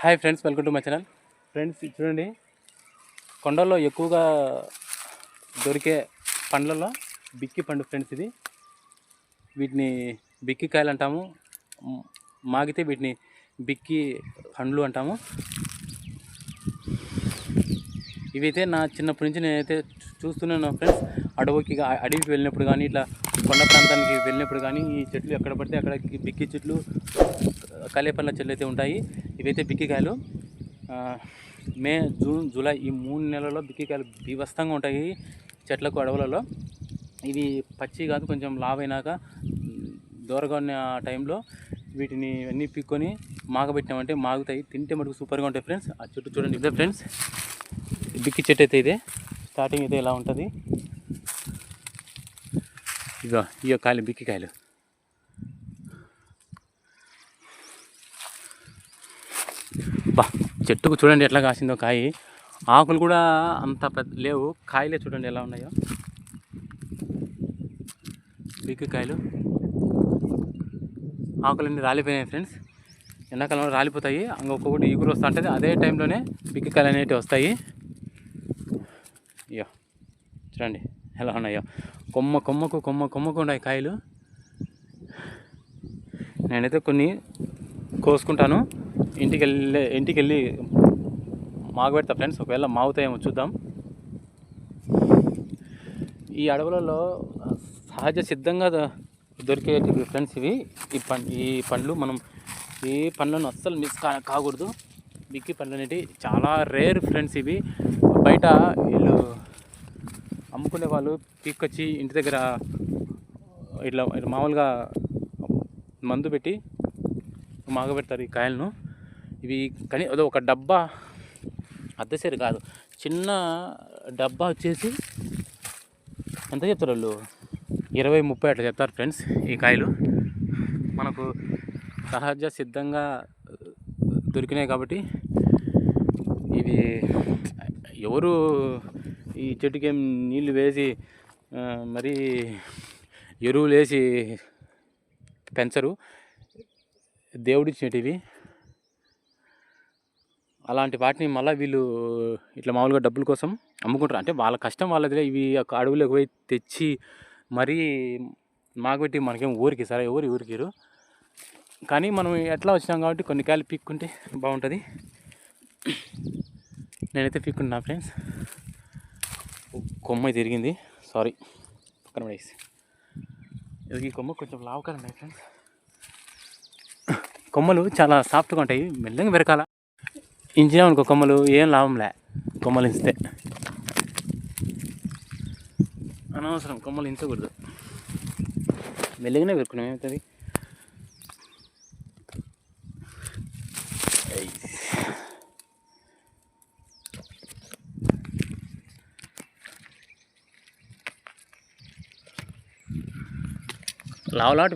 Hi friends welcome to my channel friends చూడండి. కొండల్లో ఎక్కువగా దొరికే పండ్లలో బిక్కి పండు ఫ్రెండ్స్ ఇది. వీటిని బిక్కి కాయలు అంటాము మాగితే వీటిని బిక్కి పండ్లు అంటాము. ఇవైతే నా చిన్నప్పటి నుంచి నేనైతే చూస్తున్నాను ఫ్రెండ్స్ అడవికి అడవికి వెళ్ళినప్పుడు కానీ ఇట్లా కొండ ప్రాంతానికి వెళ్ళినప్పుడు కానీ ఈ చెట్లు ఎక్కడ పడితే అక్కడ బిక్కి చెట్లు కలేపల్ల చెట్లు అయితే ఉంటాయి. ఇవైతే బిక్కికాయలు. మే జూన్ జూలై ఈ మూడు నెలల్లో బిక్కికాయలు బీభస్తంగా ఉంటాయి చెట్లకు అడవులలో. ఇవి పచ్చి కాదు కొంచెం లావైనాక దూరగా ఉన్న టైంలో వీటిని అన్నీ పిక్కొని మాగబెట్టినామంటే మాగుతాయి. తింటే మటుకు సూపర్గా ఉంటాయి ఫ్రెండ్స్. ఆ చెట్టు చూడండి ఇదే ఫ్రెండ్స్. బిక్కి చెట్టు అయితే ఇదే. స్టార్టింగ్ అయితే ఇలా ఉంటుంది. ఇగో ఇగో కాయలు బిక్కి కాయలు బా చెట్టుకు చూడండి ఎట్లా కాసిందో కాయి. ఆకులు కూడా అంత పెద్ద లేవు. కాయలే చూడండి ఎలా ఉన్నాయో. బిక్కి కాయలు. ఆకులన్నీ రాలిపోయినాయి ఫ్రెండ్స్ ఎండాకాలంలో రాలిపోతాయి. ఇంకొకటి ఈగురు వస్తూ ఉంటుంది. అదే టైంలోనే బిక్కి కాయలు అనేవి వస్తాయి. అయ్యో చూడండి ఎలా ఉన్నాయో. కొమ్మ కొమ్మకు కొమ్మ కొమ్మకు ఉన్నాయి కాయలు. నేనైతే కొన్ని కోసుకుంటాను. ఇంటికి వెళ్ళే ఇంటికి వెళ్ళి మాగబెడతా ఫ్రెండ్స్. ఒకవేళ మాగుతాయేమో చూద్దాం. ఈ అడవులలో సహజ సిద్ధంగా దొరికే దొరికేటివి ఫ్రెండ్స్ ఇవి. ఈ పం ఈ పండ్లు మనం ఈ పండ్లను అస్సలు మిస్ కా కాకూడదు. బిక్కి పండ్లు అనేవి చాలా రేర్ ఫ్రెండ్స్ ఇవి. బయట వీళ్ళు అమ్ముకునే వాళ్ళు పీక్కొచ్చి ఇంటి దగ్గర ఇట్లా ఇట్లా మామూలుగా మందు పెట్టి మాగబెడతారు ఈ కాయలను. ఇవి కానీ అదో ఒక డబ్బా అద్దసేరు కాదు చిన్న డబ్బా వచ్చేసి ఎంత చెప్తారు వాళ్ళు? ఇరవై ముప్పై అట్లా చెప్తారు ఫ్రెండ్స్ ఈ కాయలు. మనకు సహజ సిద్ధంగా దొరికినాయి కాబట్టి ఇవి ఎవరు ఈ చెట్టుకి ఏం నీళ్ళు వేసి మరి ఎరువులు వేసి పెంచరు. దేవుడిచ్చినటివి. అలాంటి వాటిని మళ్ళీ వీళ్ళు ఇట్లా మామూలుగా డబ్బుల కోసం అమ్ముకుంటారు. అంటే వాళ్ళ కష్టం వాళ్ళదిలే. ఇవి ఒక అడవులకు పోయి తెచ్చి మరీ మాకు పెట్టి మనకేం ఊరికి సరే ఎవరు ఊరికిరు కానీ మనం ఎట్లా వచ్చినాం కాబట్టి కొన్ని కాయలు పీక్కుంటే బాగుంటుంది. నేనైతే పీక్కుంటున్నా ఫ్రెండ్స్. కొమ్మ తిరిగింది. సారీ పక్కన పడేసి. ఇది ఈ కొమ్మ కొంచెం లావుగా ఉన్నాయి ఫ్రెండ్స్. కొమ్మలు చాలా సాఫ్ట్గా ఉంటాయి. మెల్లగా పెరకాల ఇంచినామనుకో కొమ్మలు ఏం లాభంలే కొమ్మలు ఇంచితే అనవసరం కొమ్మలు ఇంచకూడదు. మెల్లిగానే పెరుకున్నాం ఏమవుతుంది? ఐ.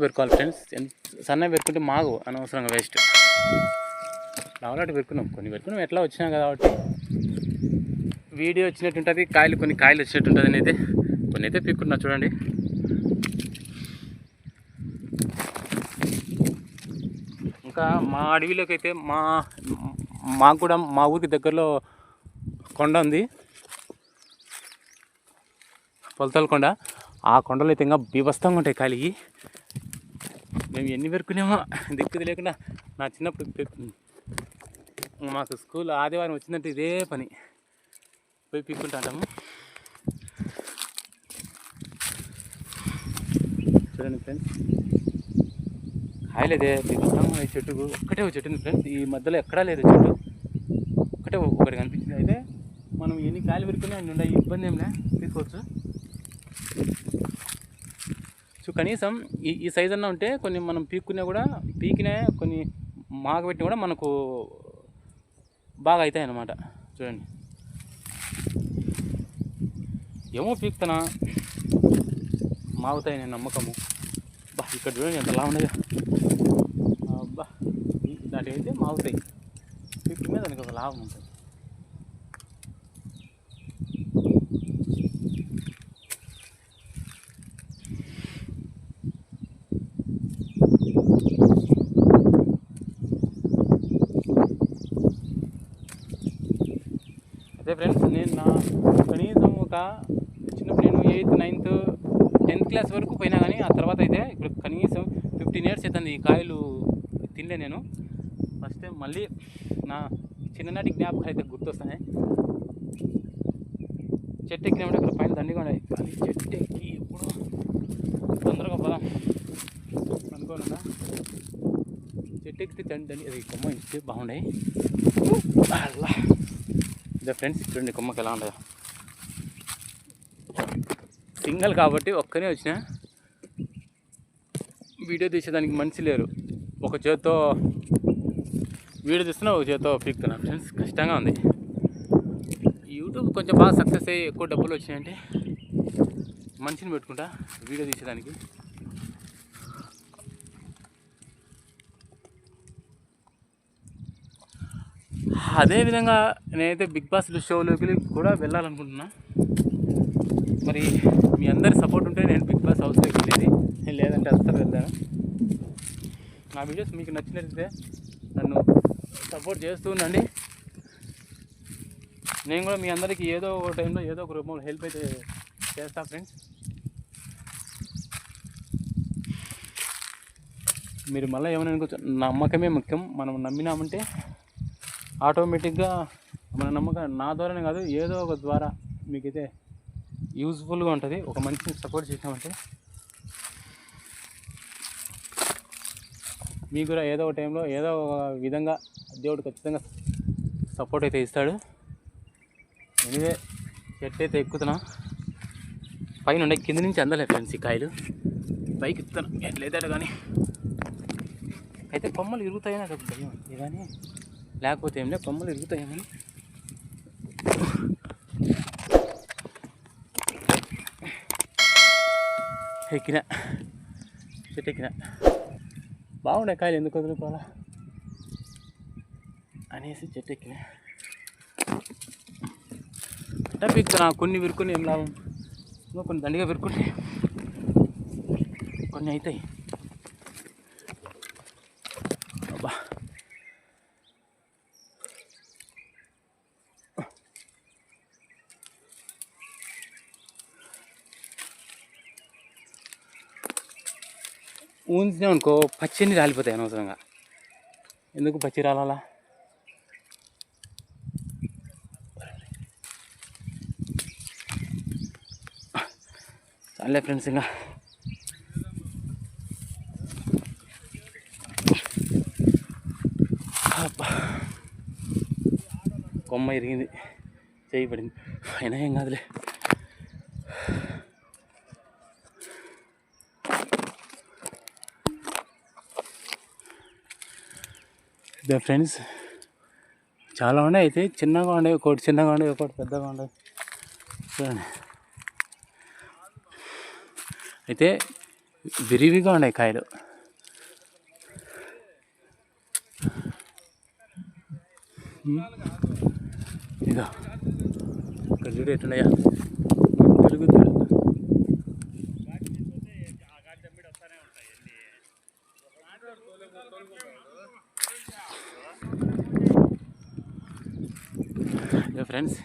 పెరుకోవాలి ఫ్రెండ్స్. ఎంత సన్న పెరుకుంటే మాగు అనవసరంగా వేస్ట్. లావలాట పెట్టుకున్నాం కొన్ని పెట్టుకున్నాం ఎట్లా వచ్చినాం కాబట్టి వీడియో వచ్చినట్టు ఉంటుంది కాయలు కొన్ని కాయలు వచ్చినట్టు ఉంటుంది కొన్ని అయితే పీక్కున్నా చూడండి. ఇంకా మా అడవిలోకి అయితే మా మాకు కూడా మా ఊరికి దగ్గరలో కొండ ఉంది. పొలతల కొండ. ఆ కొండలో అయితే ఇంకా బీభస్తంగా ఉంటాయి కాలిగి మేము ఎన్ని పెరుకునేమో దిక్కు లేకుండా నా చిన్నప్పుడు మాకు స్కూల్ ఆదివారం వచ్చిందంటే ఇదే పని. పోయి పీక్కుంటాము చూడండి ఫ్రెండ్స్. కాయలేదే బీభత్సంగా ఈ చెట్టుకు ఒక్కటే ఒక చెట్టు ఫ్రెండ్స్. ఈ మధ్యలో ఎక్కడా లేదు చెట్టు. ఒకటే ఒకటి కనిపించింది. అయితే మనం ఎన్ని కాయలు పెరుకునే అన్ని ఉన్నాయి ఇబ్బంది ఏం తీసుకోవచ్చు. సో కనీసం ఈ ఈ సైజ్ అన్న ఉంటే కొన్ని మనం పీక్కునే కూడా పీకినే కొన్ని మాగబెట్టిన కూడా మనకు బాగా అవుతాయి అన్నమాట చూడండి. ఏమో పీకుతానా? మాగుతాయి నేను నమ్మకము. బా ఇక్కడ చూడండి ఎంత లా ఉన్నాయో అబ్బా దాటి అయితే మాగుతాయి. మీద దానికి ఒక లాభం ఉంటుంది అదే ఫ్రెండ్స్ నేను నా కనీసం ఒక చిన్నప్పుడు నేను ఎయిత్ నైన్త్ టెన్త్ క్లాస్ వరకు పోయినా కానీ ఆ తర్వాత అయితే ఇప్పుడు కనీసం ఫిఫ్టీన్ ఇయర్స్ అవుతుంది ఈ కాయలు తినలే నేను. ఫస్ట్ టైం మళ్ళీ నా చిన్ననాటి జ్ఞాపకాలు అయితే గుర్తొస్తున్నాయి చెట్టు ఎక్కినప్పుడు ఇక్కడ పైన దండిగా ఉన్నాయి కానీ చెట్టు ఎక్కి ఇప్పుడు తొందరగా పోదాం. అనుకోనున్నా చెట్టు ఎక్కితే దండి దండి. అది కొమ్మ ఇస్తే బాగుండే. అలా ఇదే ఫ్రెండ్స్ చూడండి కొమ్మకి ఎలా ఉండదు సింగల్ కాబట్టి ఒక్కనే వచ్చిన వీడియో తీసేదానికి మనిషి లేరు. ఒక చేత్తో వీడియో తీస్తున్నా ఒక చేత్తో పీక్తున్నా. ఫ్రెండ్స్ కష్టంగా ఉంది. యూట్యూబ్ కొంచెం బాగా సక్సెస్ అయ్యి ఎక్కువ డబ్బులు వచ్చినాయంటే మనిషిని పెట్టుకుంటా వీడియో తీసేదానికి. అదేవిధంగా నేనైతే బిగ్ బాస్ షోలోకి కూడా వెళ్ళాలనుకుంటున్నా. మరి మీ అందరి సపోర్ట్ ఉంటే నేను బిగ్ బాస్ హౌస్లోకి వెళ్ళేది లేదంటే అస్సలు వెళ్తాను నా వీడియోస్ మీకు నచ్చినట్లయితే నన్ను సపోర్ట్ చేస్తూ ఉండండి. నేను కూడా మీ అందరికీ ఏదో ఒక టైంలో ఏదో ఒక రూపంలో హెల్ప్ అయితే చేస్తా ఫ్రెండ్స్ మీరు మళ్ళీ ఏమైనా అనుకోవచ్చు నమ్మకమే ముఖ్యం. మనం నమ్మినామంటే ఆటోమేటిక్గా మన నమ్మకం నా ద్వారానే కాదు ఏదో ఒక ద్వారా మీకైతే యూజ్ఫుల్గా ఉంటుంది. ఒక మనిషిని సపోర్ట్ చేసామంటే మీకు కూడా ఏదో ఒక టైంలో ఏదో ఒక విధంగా దేవుడు ఖచ్చితంగా సపోర్ట్ అయితే ఇస్తాడు. ఎనివే చెట్టు అయితే ఎక్కుతున్నా. పైన ఉండే కింద నుంచి అందలే ఫ్రెండ్స్ ఈ కాయలు. పైకి ఎక్కుతాను ఎట్లయితే కానీ. అయితే కొమ్మలు ఇరుగుతాయని నాకు భయం ఇవన్నీ కానీ లేకపోతే ఏం లేదు. కొమ్మలు ఇరుగుతాయని ఎక్కిన చెట్టు ఎక్కిన బాగుండే కాయలు ఎందుకు వదులుకోవాలా? అనేసి చెట్టు ఎక్కిన అంటే కొన్ని విరుకుని ఏం లాభం? కొన్ని దండిగా విరుకుంటే కొన్ని అవుతాయి అబ్బా ఊంచినాం అనుకో పచ్చని రాలిపోతాయి అనవసరంగా. ఎందుకు పచ్చి రాలాలా? చాలే ఫ్రెండ్స్ ఇంకా. కొమ్మ ఇరిగింది. చేయి పడింది. అయినా ఏం కాదులే. ఇదే ఫ్రెండ్స్ చాలా ఉన్నాయి అయితే. చిన్నగా ఉన్నాయి ఒకటి చిన్నగా ఉన్నాయి ఒకటి పెద్దగా ఉన్నాయి. చూడండి. అయితే విరివిగా ఉన్నాయి కాయలు. ఇదో ఇక్కడ చూడు ఎట్టున్నాయా తిరుగుతుంది ఇదే ఫ్రెండ్స్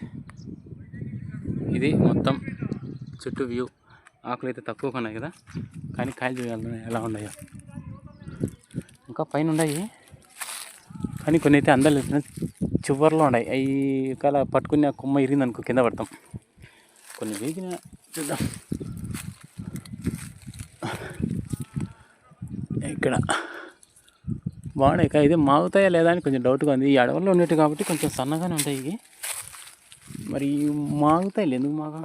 ఇది మొత్తం చుట్టూ వ్యూ. ఆకులు అయితే తక్కువ ఉన్నాయి కదా. కానీ కాయలు చూడాలి ఎలా ఉన్నాయో. ఇంకా పైన ఉన్నాయి. కానీ కొన్ని అయితే అందరూ చివరిలో ఉన్నాయి. అవి కాల పట్టుకుని ఆ కొమ్మ ఇరిగింది అనుకో కింద పడతాం. కొన్ని వేగిన చూద్దాం. ఇక్కడ బాగున్నాయి కా ఇది మాగుతాయా లేదా అని కొంచెం డౌట్గా ఉంది. ఈ అడవుల్లో ఉన్నట్టు కాబట్టి కొంచెం సన్నగానే ఉంటాయి ఇవి. మరి మాగుతాయి ఎందుకు మాగా?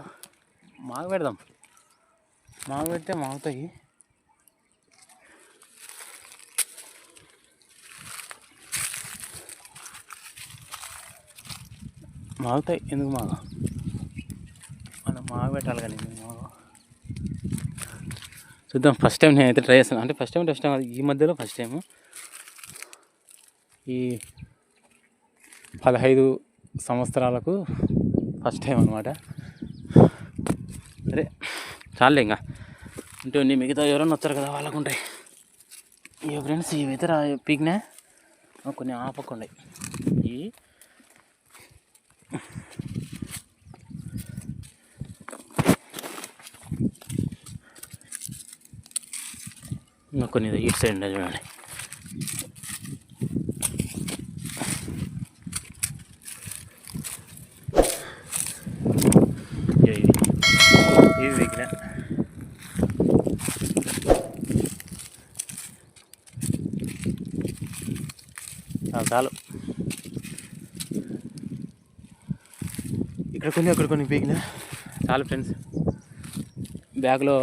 మాగ పెడదాం. మాగ పెడితే మాగుతాయి. మాగుతాయి ఎందుకు మాగా? మనం మాగ పెట్టాలి కానీ ఎందుకు మాగా? చూద్దాం ఫస్ట్ టైం నేనైతే ట్రై చేస్తాను అంటే ఫస్ట్ టైం ఫస్ట్ టైం ఈ మధ్యలో ఫస్ట్ టైము ఈ పదహైదు సంవత్సరాలకు ఫస్ట్ టైం అనమాట అరే చాలే ఇంకా. ఉంటుంది మిగతా ఎవరైనా వస్తారు కదా వాళ్ళకు ఉంటాయి. ఈ ఫ్రెండ్స్ ఈ రా పిగ్నే కొన్ని ఆపకుండా. ఈ. కొన్ని ఇటు సైడ్ చూడండి. ఇక్కడ కొన్ని అక్కడ కొన్ని పీకిన? చాలు ఫ్రెండ్స్ బ్యాగ్లో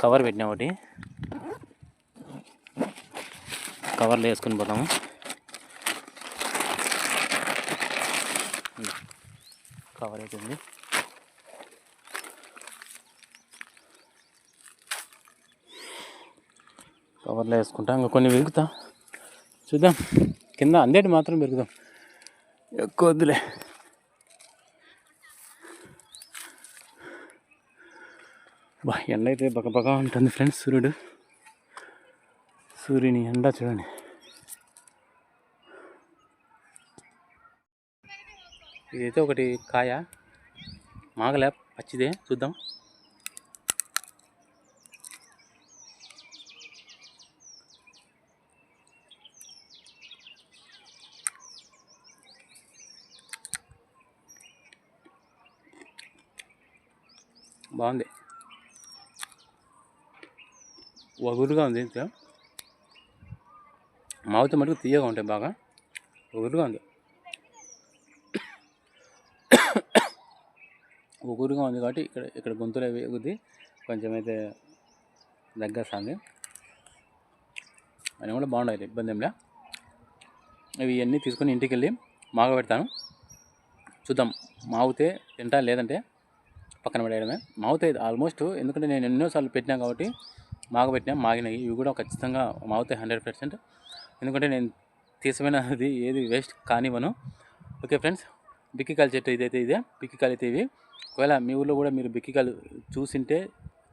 కవర్ పెట్టినా ఒకటి. కవర్లో వేసుకొని పోతాము కవర్ అవుతుంది కవర్లో వేసుకుంటా ఇంకా కొన్ని పెరుగుతా చూద్దాం. కింద అందేటి మాత్రం పెరుగుదాం. ఎక్కువ వద్దులే. బా ఎండ అయితే బగబగా ఉంటుంది ఫ్రెండ్స్ సూర్యుడు. సూర్యుని ఎండ చూడండి. ఇదైతే ఒకటి కాయ. మాగలే పచ్చిదే చూద్దాం. బాగుంది. వగురుగా ఉంది ఇంత మావితే మటుకు తీయగా ఉంటాయి బాగా. వగురుగా ఉంది. వగురుగా ఉంది కాబట్టి ఇక్కడ ఇక్కడ గొంతులో ఎగుద్ది. కొంచెం అయితే దగ్గేస్తుంది అని కూడా బాగుండాలి ఇబ్బంది ఏంలే ఇవి అన్నీ తీసుకొని ఇంటికి వెళ్ళి మాగ పెడతాను చూద్దాం మావితే తింటా లేదంటే పక్కన పడేయడమే మాగుతాయి ఆల్మోస్ట్ ఎందుకంటే నేను ఎన్నోసార్లు పెట్టినా కాబట్టి మాగబెట్టినా మాగినాయి. ఇవి కూడా ఖచ్చితంగా మాగుతాయి హండ్రెడ్ పర్సెంట్. ఎందుకంటే నేను తీసిపోయినది ఏది వేస్ట్ కానివ్వను. ఓకే ఫ్రెండ్స్ బిక్కికాయలు చెట్టు ఇదైతే ఇదే. బిక్కికాయలు అయితే ఇవి. ఒకవేళ మీ ఊళ్ళో కూడా మీరు బిక్కికాయలు చూసింటే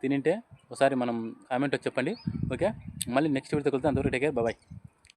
తినింటే ఒకసారి మనం కామెంట్ వచ్చి చెప్పండి. ఓకే మళ్ళీ నెక్స్ట్ వీడియో వెళ్తే అందరూ టేక్ కేర్ బాయ్